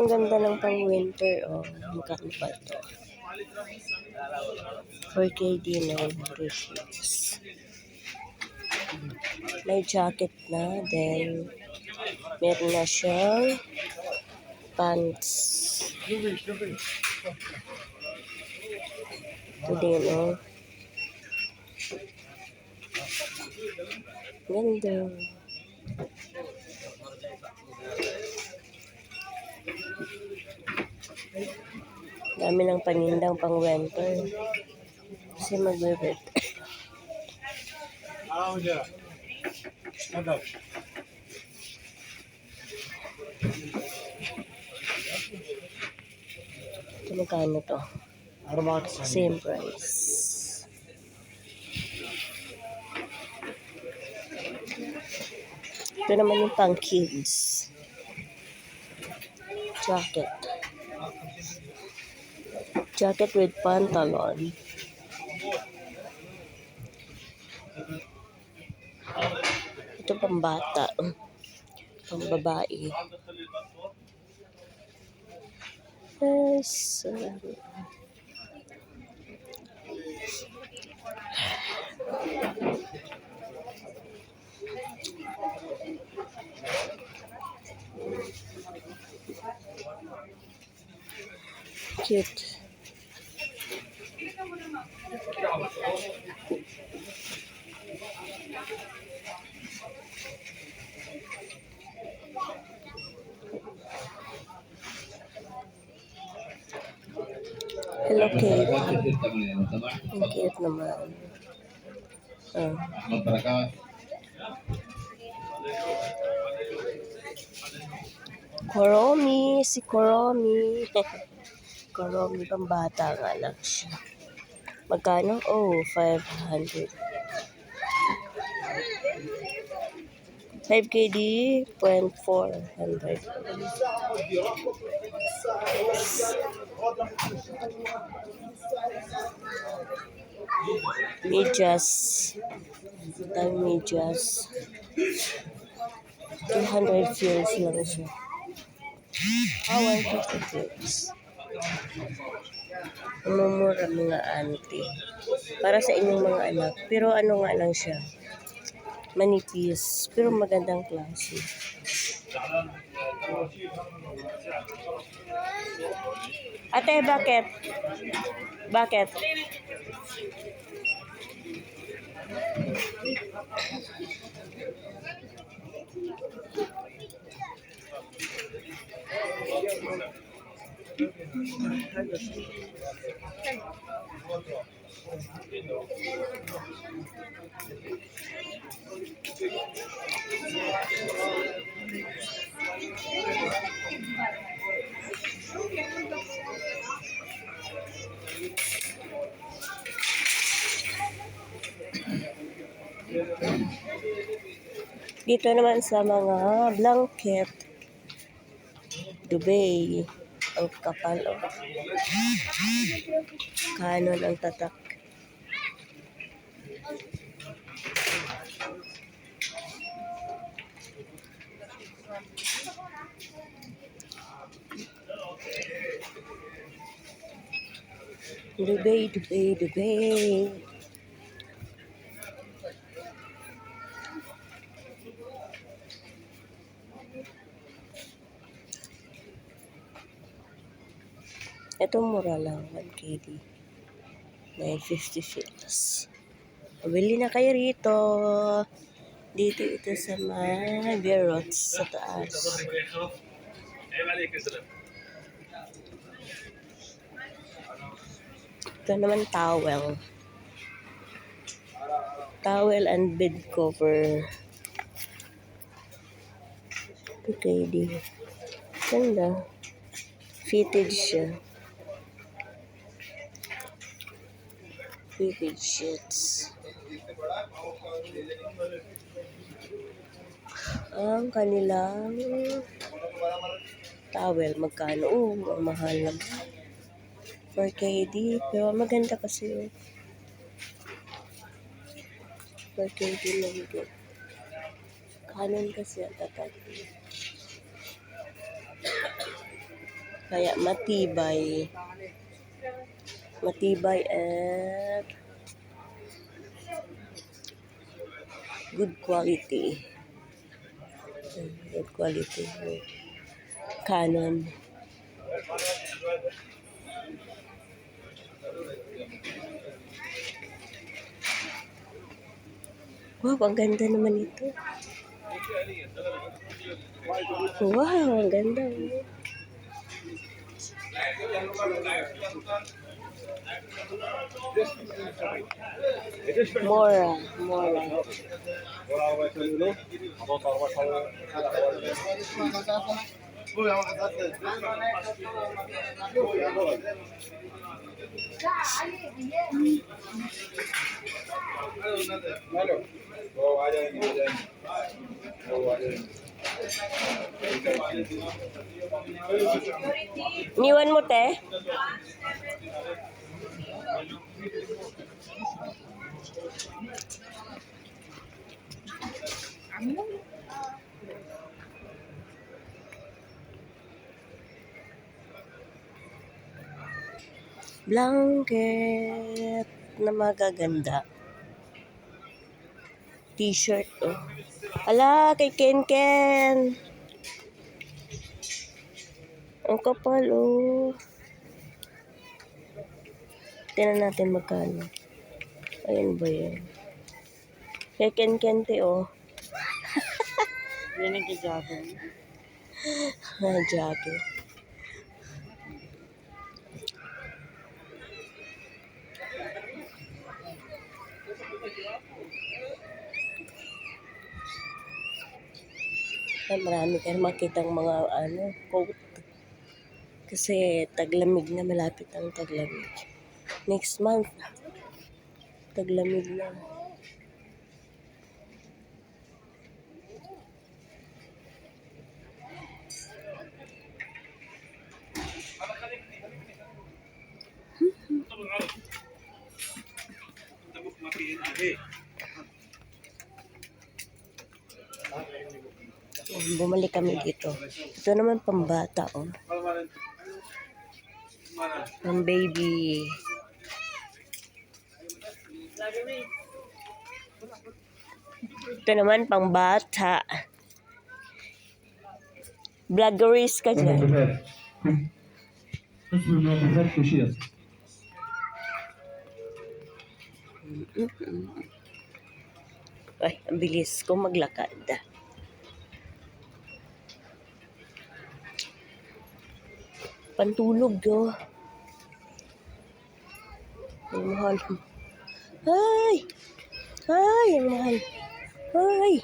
Ang ganda ng pang winter. Oh, magkano ba ito? 4KD na shoes. May jacket na. Then, meron na siyang pants. Ito din, oh. Ganda. Dami ng panindang pang winter. Kasi magbe-birthday. Ah, hoca. Hadi. Ito magkano to? Same price. Ito naman yung pang kids. Jacket. Jacket with pantalon. Ito pang bata. Pang babae. Yes. uh, Cute. Hello, Kate. Ang cute naman. Ah. Koromi, si Koromi. Koromi, pambata nga lang siya. Magkano? Oh, 500. 5KD, 0.400. Medyas. Dami medyas. 200 fills lang siya. Ah, 150 fills. Umumura mga auntie. Para sa inyong mga anak. Pero ano nga lang siya. Manipis. Pero magandang klase. Ate, bakit? Bakit? Dito naman sa mga blanket. Dubai. Ang kapal. Oh. Kanon ang tatak. Dubai, Dubai, Dubai. Ito mura lang, 1KD. 950 fills. Pabili na kayo rito. Dito ito sa may Berots sa taas. Ito naman towel. Towel and bed cover. 2KD. Ganda. Fitted siya. Fitted sheets. Ang kanilang towel, magkano? Oh, ang mahal naman. 4KD, pero maganda kasi. oh. 4KD lang din. Kanon kasi ang tatag. Kaya matibay. Matibay at good quality. Good quality. Canon. Wow, ang ganda naman ito. Wow, ang ganda. oh. Mora, Mora. Niwan mo, te? Blanket na magaganda. T-shirt, oh. Ala, kay Ken Ken. Ang kapal, oh. Tingnan natin magkano. Ayun ba yan? Kay Ken Ken, te, oh. Yan ang kajabon. Ah, jacket. Ay, marami kayo makitang mga ano, coat. Kasi taglamig na, malapit ang taglamig. Next month, taglamig na. Ayan, Bumalik kami dito. Ito naman pambata, oh. Pang baby. Ito naman pang bata. Vloggeries ka dyan. Ay, ang bilis ko maglakad. Pantulog, oh. Ang mahal. Hi. Hi, everyone. Hi.